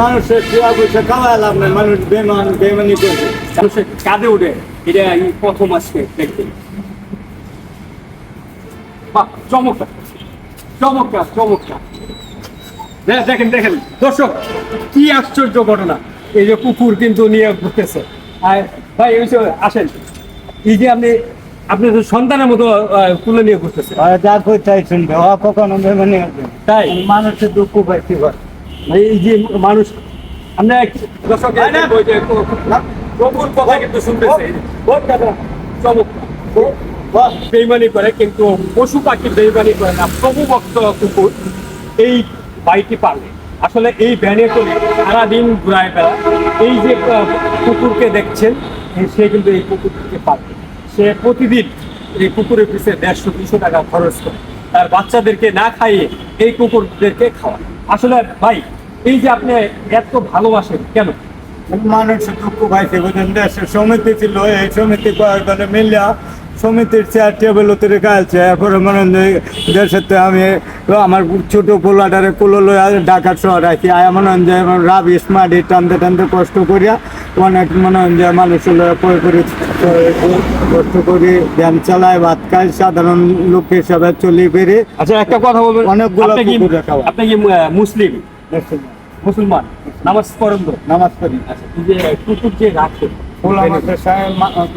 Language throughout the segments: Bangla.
মানুষের সেবা পয়সা খাওয়ালাম নাই মানুষ বেমান বেমানি করছে। মানুষের কাঁধে উঠে এটা এই প্রথম আজকে দেখতে। চমৎকার চমৎকার চমৎকার। দেখেন দেখেন দর্শক কি আশ্চর্য ঘটনা। এই যে কুকুর কিন্তু নিয়ে ঘুরতেছে। আর ভাই এই যে আসেন এই যে আপনি আপনি তো সন্তানের মতো কুলে নিয়ে ঘুরতেছে যা শুনবে ও কখনো। তাই? মানুষের দুঃখ পাইতে পারে। ভাই, এই যে মানুষ আমরা দর্শক এই যে ওই যে কু- কুকুর কথা কিন্তু শুনতেছে। বেইমানি করে কিন্তু পশু পাখি বেইমানি করে না প্রভু ভক্ত কুকুর এই বাড়িটি পারবে আসলে এই ব্যানে করে সারাদিন ঘুরায় বেড়া এই যে কুকুরকে দেখছেন সে কিন্তু এই কুকুরকে পারবে সে প্রতিদিন এই কুকুরের পিছিয়ে দেড়শো দুশো টাকা খরচ করে। তার বাচ্চাদেরকে না খাইয়ে এই কুকুরদেরকে খাওয়ায়। আসলে ভাই এই যে আপনি এত ভালোবাসেন কেন? মানুষের দুঃখ পাইছে বুঝলেন? দেশের সমিতি ছিল এই সমিতি কয়েকজনে মিলিয়া সমিতির চেয়ার টেবিল উতে রেখে আছে এরপরে মনে দেশের তো আমি আমার ছোট পোলাটারে কুলো লইয়া ঢাকা শহর আছি আয় মনে হয় যে রাবিস মাটি টানতে টানতে কষ্ট করিয়া অনেক মনে হয় যে মানুষ লইয়া পয় করি কষ্ট করি ধ্যান চালায় ভাত খায় সাধারণ লোক হিসাবে চলি ফিরে। আচ্ছা একটা কথা বলবেন। অনেকগুলো আপনি কি মুসলিম। মুসলমান নামাজ পড়েন তো? নামাজ পড়ি। আচ্ছা যে কুকুর যে রাখে পোলা মাদ্রাসায়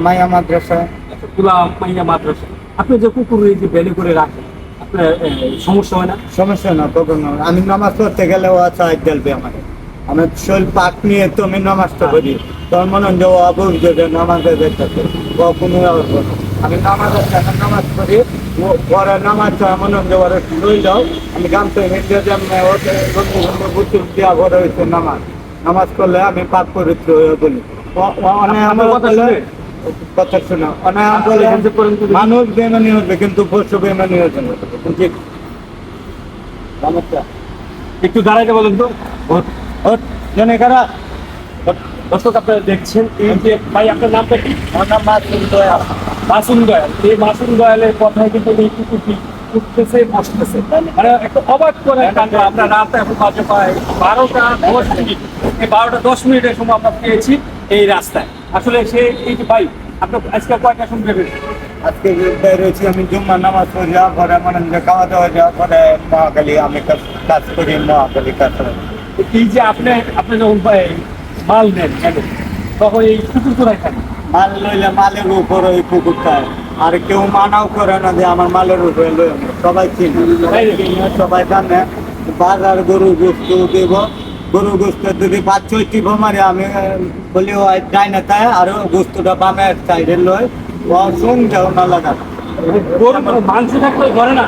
মায়া মাদ্রাসায় আচ্ছা, কুলা মাইয়া মাদ্রাসা। আপনি যে কুকুর এই যে বেলি করে রাখেন আপনার সমস্যা হয় না? সমস্যা না কখনো আমি নামাজ পড়তে গেলে ও চাই দেলবে আমার। আমি শৈল পাক নিয়ে তো আমি নামাজটা করি তোর মনে হয় ও যে নামাজে যেতে কখনো আমি নামাজ নামাজ করি পরে নামাজ তো হয় যে লই যাও। আমি হেঁটে ওদের বন্ধু বন্ধু বুতুল দেওয়া বড় হয়েছে নামাজ। নামাজ করলে আমি পাক পবিত্র হয়ে বলি কথা শুনে? তো। মানুষ বেমানি হবে কিন্তু পশু বেমানি হচ্ছে না। জি। একটু দাঁড়াইতে বলেন তো। ওর জনে কারা? দর্শক আপনারা দেখছেন এই যে ভাই আপনার নামটা কি? আমার নাম মাসুম দয়াল। মাসুম দয়াল। এই মাসুম দয়ালের কথায় কিন্তু এই কুকুরটি উঠতেছে বসতেছে। মানে একটা অবাক করে কাণ্ড আমরা রাত এখন বাজে পাই বারোটা দশ মিনিট। এই বারোটা দশ মিনিটের সময় আমরা পেয়েছি এই রাস্তায়। আসলে সে এই যে ভাই আপনার আজকে কয়টা শুনতে পেরেছি আজকে বের হয়েছি আমি জুম্মা নামাজ পড়ি পরে মানে খাওয়া দাওয়া যাওয়া পরে মহাকালী আমি কাজ- করি মহাকালী কাজ করি। এই যে আপনি আপনি যখন মাল নেন কেন? তখন এই কুকুর কোথায় থাকে? মাল লইলে মালের উপর ওই কুকুর খায় আর কেউ মানাও করে না যে আমার মালের উপরে লই সবাই চিনি। সবাই জানে। বাজার গরু গোস্ত দেব। গরু গোস্ত যদি পাঁচ ছয় টিপ মারে আমি বলি ও যাই না তাই আর গোস্তটা বামে সাইডে লই। ও শুনতেও না লাগা মাংস থাকলে ধরে না।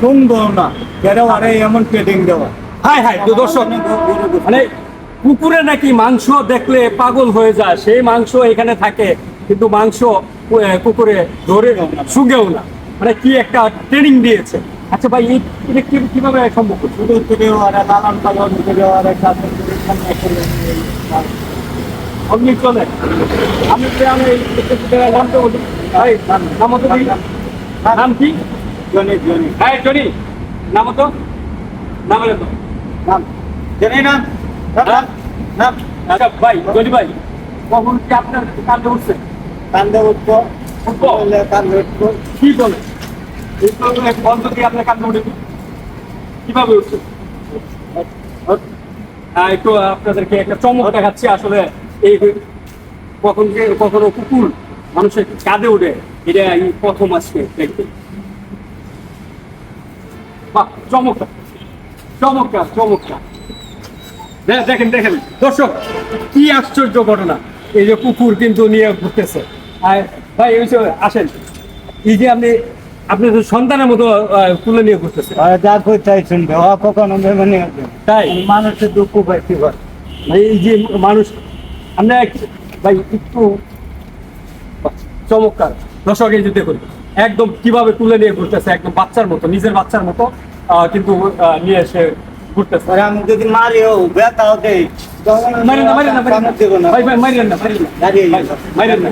শুনব না। কেন? আরে এমন ট্রেডিং দেওয়া। হাই হাই দর্শক। মানে কুকুরে নাকি মাংস দেখলে পাগল হয়ে যায়। সেই মাংস এখানে থাকে কিন্তু মাংস কুকুরে ধরে শুগেও না। মানে কি একটা ট্রেনিং দিয়েছে। আচ্ছা ভাই এই- এটা কি- কীভাবে সম্ভব। অমনি চলে আমি নাম তো নাম কি? নাম কি? জনি জনি। হ্যাঁ জনি। নাম তো নাম তো। নাম। জনি নাম? আচ্ছা ভাই জনি ভাই কখন কি আপনার কান্দে উঠছে? কান্দে উঠবো। উঠবো? কান্দে উঠবো। কি বলে? এই তো এক বন্ধ দিয়ে আপনার কান্দে উঠে কীভাবে উঠছে? একটু আপনাদেরকে একটা চমক দেখাচ্ছি আসলে এই কখন যে- কখনো কুকুর মানুষের কাঁধে উঠে এটা এই প্রথম আজকে দেখতে। বাহ চমৎকার। চমৎকার চমৎকার। দেখেন দেখেন। দর্শক কি আশ্চর্য ঘটনা। এই যে কুকুর কিন্তু নিয়ে ঘুরতেছে। আর ভাই এই যে আসেন। এই যে আপনি আপনি তো সন্তানের মতো কুলে নিয়ে ঘুরতেছে আর যা কই তাই শুনবে ও কখনো হবে তাই? মানুষের দুঃখ পাইতে পারে ভাই এই যে মানুষ আমরা ভাই একটু চমৎকার। দর্শক এই যে দেখুন একদম কীভাবে তুলে নিয়ে ঘুরতেছে একদম বাচ্চার মতো নিজের বাচ্চার মতো আহ, কিন্তু নিয়ে এসে ঘুরতেছে। আর আমি যদি মারিও ব্যথাও দেই তখন আমি মারেন না মারেন না মারেন না। কামড় দেবো না। ভাই ভাই মারেন না মারেন না। যাও। মারেন না।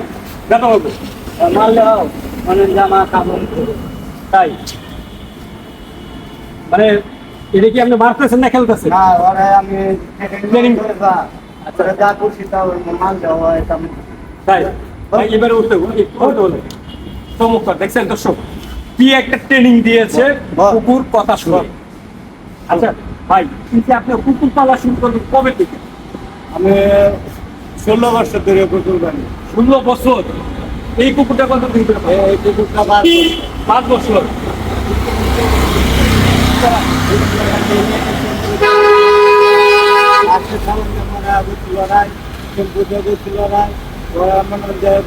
ব্যথা হবে মারলেও মানে জামা কাপড় তাই? মানে এটা কি আপনি মারতেছেন না খেলতেছেন? না ওরা আমি করে যা। আচ্ছা। যা খুশি তা ওই দেওয়া এটা আমি তাই? ভাই এবারে উঠতে। চমৎকার দেখছেন দর্শক? কি একটা ট্রেনিং দিয়েছে। কুকুর কথা শুনে। আচ্ছা ভাই যে আপনি কুকুর পালা শুরু করবেন কবে থেকে? আমি ষোলো বছর ধরে কুকুর বানি ষোলো বছর? এই কুকুরটা কত দিন ধরে এই কুকুরটা পাঁচ বছর।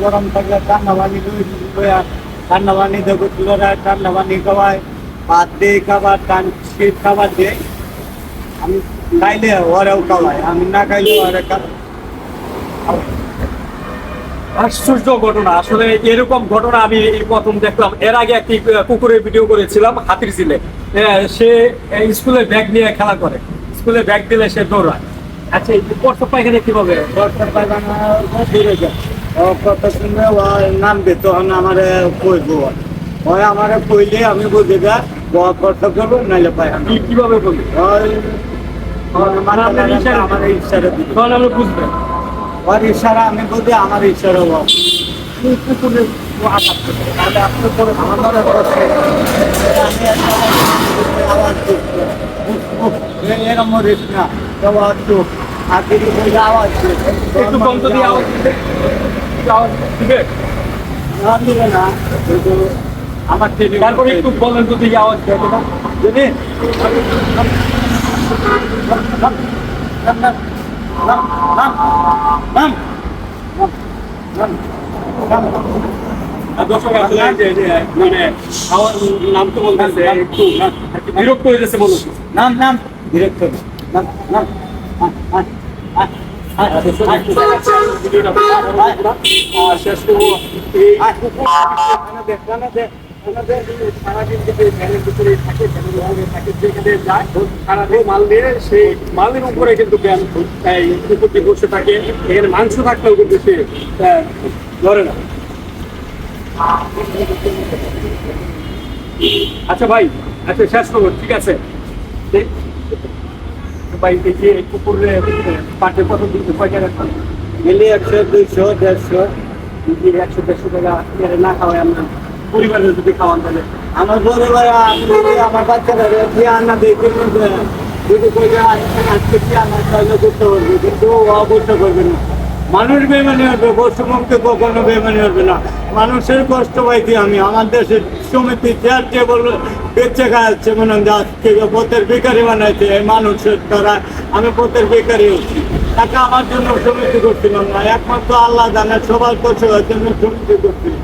গরম থাকলে ঠান্ডা পানি ঠান্ডা পানি দেবো ঠান্ডা পানি খাওয়ায়। ভাত দিয়ে খাবার শীত খাবার দিয়ে আমি খাইলে ওরাও খাওয়াই আমি না খাইলে ওরা আশ্চর্য ঘটনা। আসলে এরকম ঘটনা আমি এই প্রথম দেখলাম। এর আগে একটি কুকুরের ভিডিও করেছিলাম হাতির ঝিলে। সে স্কুলে ব্যাগ নিয়ে খেলা করে। স্কুলে ব্যাগ দিলে সে দৌড়ায়। আচ্ছা এই প্রস্তাব পায়খানা কীভাবে? পায়খানা দূরে যায়। ও নামবে তখন আমারে কইবো। ওই আমারে কইলে আমি বুঝে যা করব নাইলে পায়খানা কি- কীভাবে বলি ওই তখন আমরা বুঝবেন ওর ইশারা আমি আমার ইশারা কুকুরের আঘাত। তাহলে আপনি করে আমার আমি একটা আওয়াজ দিচ্ছি উফ, উফ, এ- এরম মরিস আওয়াজ একটু কম আওয়াজ আওয়াজ দিবে? না দিবে না। কিন্তু আমার ট্রেনিং তারপরে একটু বলেন যদি এই আওয়াজ দেবে না যদি আর দর্শক আসলে এই যে- যে মানে আওয়াজ নাম তো বলতেছে একটু বিরক্ত হয়ে যাচ্ছে মনে হচ্ছে নাম নাম ডিরেক্টর নাম নাম ভিডিওটা আর শেষ করব এই সারাদিন যে ভ্যানের ভিতরে থাকে ভ্যানের মধ্যে থাকে যেখানে যায় সারাদিন মাল নিয়ে সেই মালের উপরে কিন্তু জ্ঞান এই কুকুরটি বসে থাকে। এখানে মাংস থাকলেও কিন্তু সে ধরে না। আচ্ছা ভাই আচ্ছা শেষ করব ঠিক আছে। ভাই যে কত টাকা খান? একশো দুইশো দেড়শো। একশো দেড়শো টাকা না খাওয়াই আমরা। পরিবারের যদি খাওয়ান তাহলে। আমার বড় ভাই আমি আমার বাচ্চারা কি আনা যদি আজকে কি আমার তাহলে করতে পারবে। কিন্তু অবশ্য করবে না। মানুষ বেমানি হবে পশুমুখকে কখনো বেমানি হবে না। মানুষের কষ্ট পাইছি আমি, আমার দেশের সমিতি চেয়ার টেবল বেচে খাওয়াচ্ছে মনে হয় যে আজকে পথের বেকারি বানাইছে, এই মানুষের দ্বারা আমি পথের বেকারি হচ্ছি টাকা আমার জন্য সমিতি করছিলাম না, একমাত্র আল্লাহ জানে, সবার কষ্ট হওয়ার জন্য সমিতি করছিলাম।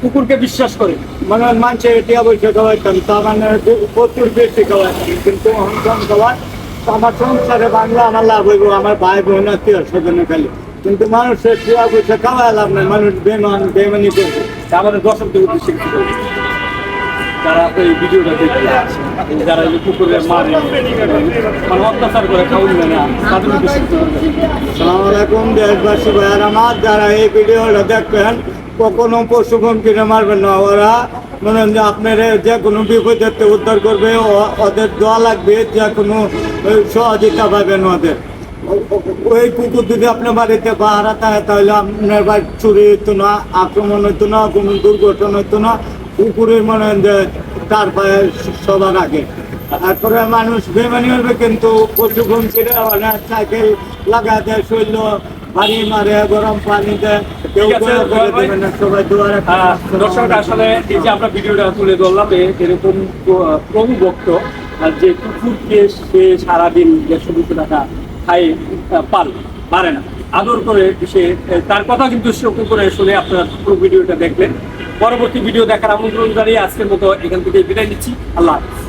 কুকুরকে বিশ্বাস করেন মানে মানুষের এটি অবশ্যই খাওয়াইতাম তার মানে প্রচুর বেশি খাওয়াইতাম কিন্তু অহংকার খাওয়াই তো আমার সংসারে বাংলা আমার লাভ হইব, আমার ভাই বোন, আত্মীয় স্বজনে খালি। কিন্তু মানুষের টিয়া পয়সা খাওয়াই লাভ নেই, মানুষ বেমান বেমানি করবে। তা আমাদের দর্শকদের উদ্দেশ্যে কিছু বলবেন। যারা এই ভিডিওটা দেখতে যারা এই কুকুরের মারে মানে অত্যাচার করে খাওয়ান দেয় না তাদের উদ্দেশ্যে কিছু বলবেন। সালাম আলাইকুম, দেশবাসী ভাইয়ার। আমার যারা এই ভিডিওটা দেখবেন কখনো পশু কিনে মারবেন না। ওরা মনে হয় আপনার যে কোনো বিপদের উদ্ধার করবে ওদের দোয়া লাগবে, যে কোনো সহযোগিতা পাবেন ওদের। ওই কুকুর যদি আপনার বাড়িতে পাহারা থাকে, তাহলে আপনার বাড়ি চুরি হইতো না, আক্রমণ হইতো না, কোনো দুর্ঘটনা হইতো না। কুকুরের মনে হয় যে তার পায়ে সবার আগে। তারপরে মানুষ বেমানি হবে, কিন্তু পশু মানে সাইকেল লাগা দেয়, শৈল পানি মারে গরম পানি দেয় করে দর্শক আসলে এই যে আমরা ভিডিওটা তুলে ধরলাম এরকম প্রভু ভক্ত আর যে কুকুরকে সে সারাদিন দেড়শো দুশো টাকা খাই পাল পারে না। আদর করে সে তার কথা কিন্তু সে কুকুরে শুনে আপনারা পুরো ভিডিওটা দেখলেন। পরবর্তী ভিডিও দেখার আমন্ত্রণ জানিয়ে আজকের মতো এখান থেকে বিদায় নিচ্ছি। আল্লাহ হাফিজ।